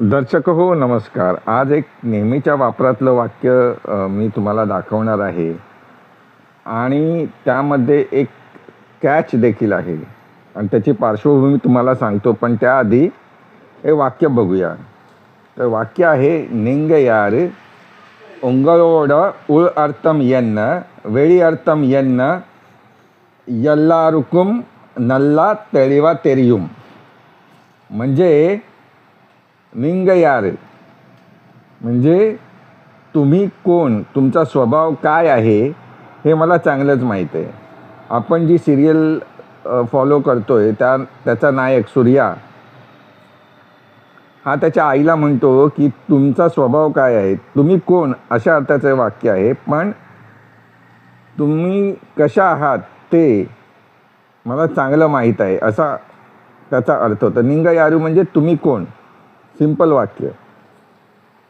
दर्शक हो नमस्कार. आज एक नेहमीच्या वापरातलं वाक्य मी तुम्हाला दाखवणार आहे. आणि त्यामध्ये एक कॅच देखील आहे. आणि त्याची पार्श्वभूमी तुम्हाला सांगतो पण त्याआधी हे वाक्य बघूया. तर वाक्य आहे निंग यार उंगळोड उळ अर्थम यन्न वेळी अर्थम येन्न यल्लारुकुम नल्ला तेळिवा तेरियुम. म्हणजे निंग यार. म्हणजे तुम्ही कोण? तुमचा स्वभाव काय आहे? हे मला चांगलंच माहीत आहे. आपण जी सिरियल फॉलो करतो आहे त्या त्याचा नायक सूर्या हा त्याच्या आईला म्हणतो की तुमचा स्वभाव काय आहे? तुम्ही कोण? अशा अर्थाचं वाक्य आहे. पण तुम्ही कशा आहात ते मला चांगलं माहीत आहे. असा त्याचा अर्थ होतो. निंग यारू म्हणजे तुम्ही कोण? सिंपल वाक्य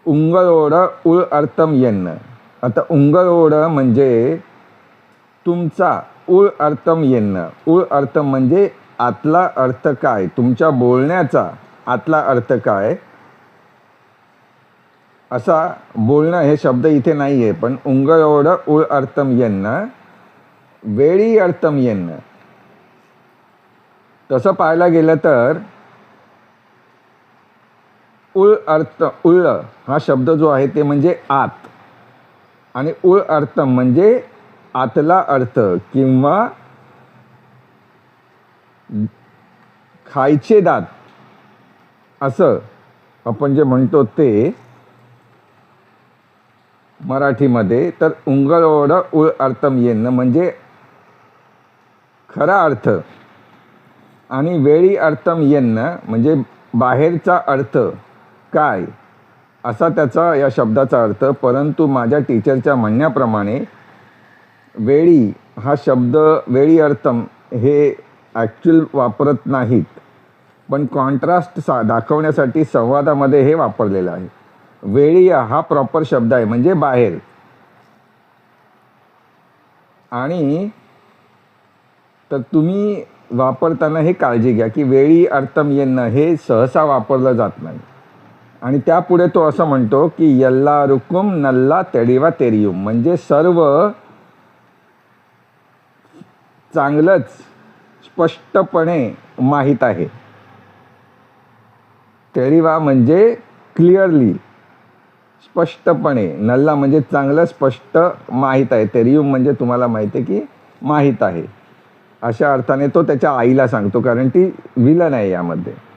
उंगळोड उळ अर्थम येणं आता उंगळोड म्हणजे तुमचा उळ अर्थम येणं उळ अर्थम म्हणजे आतला अर्थ काय? तुमच्या बोलण्याचा आतला अर्थ काय? असा बोलणं हे शब्द इथे नाही आहे पण उंगळोड उळ अर्थम येणं वेळी अर्थम येणं तसं पाहायला गेलं तर उळ अर्थ उळ हा शब्द जो आहे ते म्हणजे आत. आणि उळ अर्थ म्हणजे आतला अर्थ किंवा खायचे दात. असं आपण जे म्हणतो ते मराठीमध्ये तर उंगळोड उळ अर्थम येणं म्हणजे खरा अर्थ. आणि वेळी अर्थम येणं म्हणजे बाहेरचा अर्थ. काय? असा त्याचा या शब्दाचा अर्थ परंतु माझ्या टीचरच्या म्हणण्याप्रमाणे वेळी हा शब्द वेळी अर्थम हे ॲक्च्युअल वापरत नाहीत. पण कॉन्ट्रास्ट सा दाखवण्यासाठी संवादामध्ये हे वापरलेलं आहे. वेळी हा प्रॉपर शब्द आहे म्हणजे बाहेर. आणि तर तुम्ही वापरताना हे काळजी घ्या की वेळी अर्थम येणं हे सहसा वापरलं जात नाही. आणि त्यापुढे तो असं म्हणतो की यल्ला रुकुम नल्ला तेडिवा तेरियुम. म्हणजे सर्व चांगलंच स्पष्टपणे माहीत आहे. तेरिवा म्हणजे क्लिअरली स्पष्टपणे नल्ला म्हणजे चांगलं स्पष्ट माहीत आहे. तेरियुम म्हणजे तुम्हाला माहिती आहे की माहीत आहे. अशा अर्थाने तो त्याच्या आईला सांगतो कारण ती विलन आहे यामध्ये.